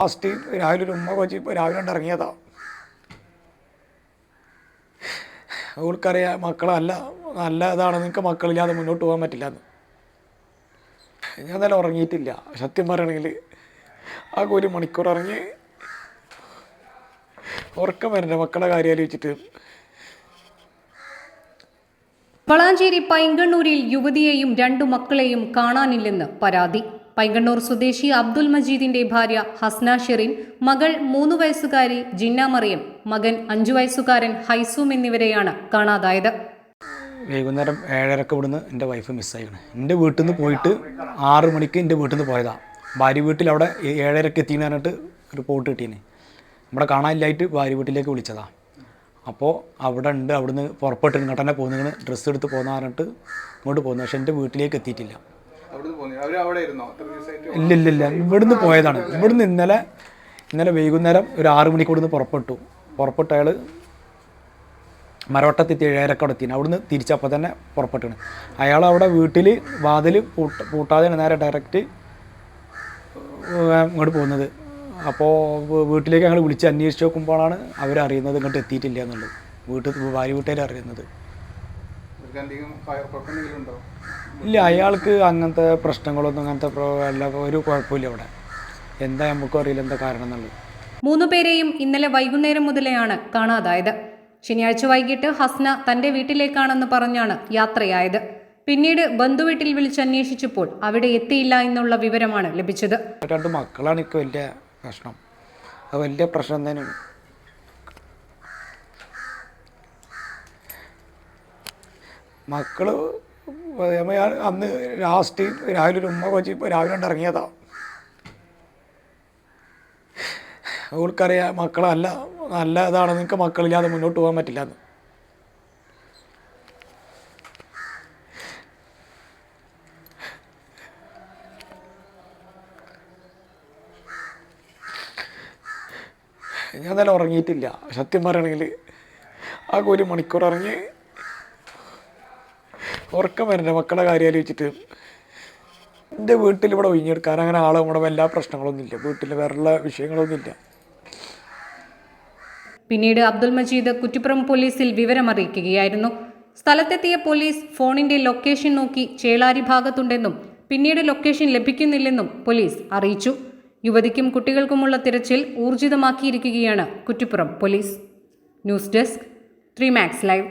Last രാവിലെ ഒരു ഉമ്മ കൊച്ചി രാവിലെ കൊണ്ട് ഇറങ്ങിയതാ. അവൾക്കറിയാം മക്കളല്ല നല്ല ഇതാണ് നിങ്ങൾക്ക് മക്കളില്ലാതെ മുന്നോട്ട് പോകാൻ പറ്റില്ല എന്ന് ഞാൻ നല്ല ഉറങ്ങിയിട്ടില്ല. സത്യം പറയണമെങ്കിൽ ആ ഒരു മണിക്കൂർ ഇറങ്ങി ഉറക്കം വരണ്ട മക്കളെ കാര്യം ആലോചിച്ചിട്ട്. വളാഞ്ചേരി പൈങ്കണ്ണൂരിൽ യുവതിയെയും രണ്ടു മക്കളെയും കാണാനില്ലെന്ന് പരാതി. പൈങ്കണ്ണൂർ സ്വദേശി അബ്ദുൽ മജീദിന്റെ ഭാര്യ ഹസ്ന ഷെറിൻ മകൾ മൂന്ന് വയസ്സുകാരി ജിന്ന മറിയം മകൻ അഞ്ചു വയസ്സുകാരൻ ഹൈസൂം എന്നിവരെയാണ് കാണാതായത്. വൈകുന്നേരം ഏഴരക്ക് ഇവിടുന്ന് എന്റെ വൈഫ് മിസ്സായിക്കണ് എന്റെ വീട്ടിൽ നിന്ന് പോയിട്ട് ആറ് മണിക്ക് എന്റെ വീട്ടിൽ നിന്ന് പോയതാണ് ഭാര്യ വീട്ടിൽ അവിടെ ഏഴരക്ക് എത്തിയെന്ന് പറഞ്ഞിട്ട് റിപ്പോർട്ട് കിട്ടിയേനെ നമ്മുടെ കാണാനില്ലായിട്ട് ഭാര്യ വീട്ടിലേക്ക് വിളിച്ചതാണ് അപ്പോൾ അവിടെ ഉണ്ട് അവിടുന്ന് പുറപ്പെട്ട് ഇങ്ങോട്ട് തന്നെ പോകുന്നതിന് ഡ്രസ്സ് എടുത്ത് പോകുന്ന പറഞ്ഞിട്ട് ഇങ്ങോട്ട് പോകുന്നു പക്ഷെ എന്റെ വീട്ടിലേക്ക് എത്തിയിട്ടില്ല. ഇല്ല ഇല്ല ഇല്ല. ഇവിടുന്ന് പോയതാണ്. ഇവിടുന്ന് ഇന്നലെ ഇന്നലെ വൈകുന്നേരം ഒരു ആറ് മണിക്ക് ഇവിടുന്ന് പുറപ്പെട്ടു. പുറപ്പെട്ട അയാൾ മരവട്ടത്തെത്തി ഏഴരക്ക് അവിടെ എത്തിന് അവിടുന്ന് തിരിച്ചപ്പോൾ തന്നെ പുറപ്പെട്ടാണ്. അയാൾ അവിടെ വീട്ടിൽ വാതിൽ പൂട്ട പൂട്ടാതെയാണ് നേരെ ഡയറക്റ്റ് ഇങ്ങോട്ട് പോകുന്നത്. അപ്പോൾ വീട്ടിലേക്ക് ഞങ്ങൾ വിളിച്ച് അന്വേഷിച്ച് നോക്കുമ്പോഴാണ് അവരറിയുന്നത് ഇങ്ങോട്ട് എത്തിയിട്ടില്ല എന്നുള്ളത്. വീട്ടിൽ ഭാര്യ വീട്ടുകാർ അറിയുന്നത്. ഇല്ല അയാൾക്ക് അങ്ങനത്തെ പ്രശ്നങ്ങളൊന്നും അങ്ങനത്തെ ഒരു കുഴപ്പമില്ല അവിടെ എന്താ നമുക്ക് അറിയില്ല എന്താ കാരണം എന്നുള്ളത്. മൂന്നു പേരെയും ഇന്നലെ വൈകുന്നേരം മുതലെയാണ് കാണാതായത്. ശനിയാഴ്ച വൈകിട്ട് ഹസ്ന തന്റെ വീട്ടിലേക്കാണെന്ന് പറഞ്ഞാണ് യാത്രയായത്. പിന്നീട് ബന്ധുവീട്ടിൽ വിളിച്ചന്വേഷിച്ചപ്പോൾ അവിടെ എത്തിയില്ല എന്നുള്ള വിവരമാണ് ലഭിച്ചത്. രണ്ട് മക്കളാണ് എനിക്ക് വലിയ പ്രശ്നം. അത് വലിയ പ്രശ്നം തന്നെയാണ്. മക്കൾ നമ്മ ഞാൻ അന്ന് ലാസ്റ്റ് രാവിലെ ഒരു ഉമ്മ കൊച്ചി രാവിലെ കൊണ്ട് ഇറങ്ങിയതാ. അവൾക്കറിയാം മക്കളല്ല നല്ല ഇതാണ് നിങ്ങൾക്ക് മക്കളില്ലാതെ മുന്നോട്ട് പോകാൻ പറ്റില്ല എന്ന് ഞാൻ നല്ല ഉറങ്ങിയിട്ടില്ല. സത്യം പറയണമെങ്കിൽ ആ ഒരു മണിക്കൂർ ഇറങ്ങി ഉറക്കം വരണ്ട മക്കളുടെ കാര്യം ആലോചിച്ചിട്ട് എന്റെ വീട്ടിൽ ഇവിടെ ഒഴിഞ്ഞെടുക്കാൻ അങ്ങനെ ആളും കൂടെ എല്ലാ പ്രശ്നങ്ങളൊന്നും ഇല്ല വീട്ടിൽ വേറെയുള്ള വിഷയങ്ങളൊന്നും ഇല്ല പിന്നീട് അബ്ദുൽ മജീദ് കുറ്റിപ്പുറം പോലീസിൽ വിവരമറിയിക്കുകയായിരുന്നു. സ്ഥലത്തെത്തിയ പോലീസ് ഫോണിന്റെ ലൊക്കേഷൻ നോക്കി ചേളാരി ഭാഗത്തുണ്ടെന്നും പിന്നീട് ലൊക്കേഷൻ ലഭിക്കുന്നില്ലെന്നും പോലീസ് അറിയിച്ചു. യുവതിക്കും കുട്ടികൾക്കുമുള്ള തിരച്ചിൽ ഊർജിതമാക്കിയിരിക്കുകയാണ് Kuttippuram police. News desk three max live.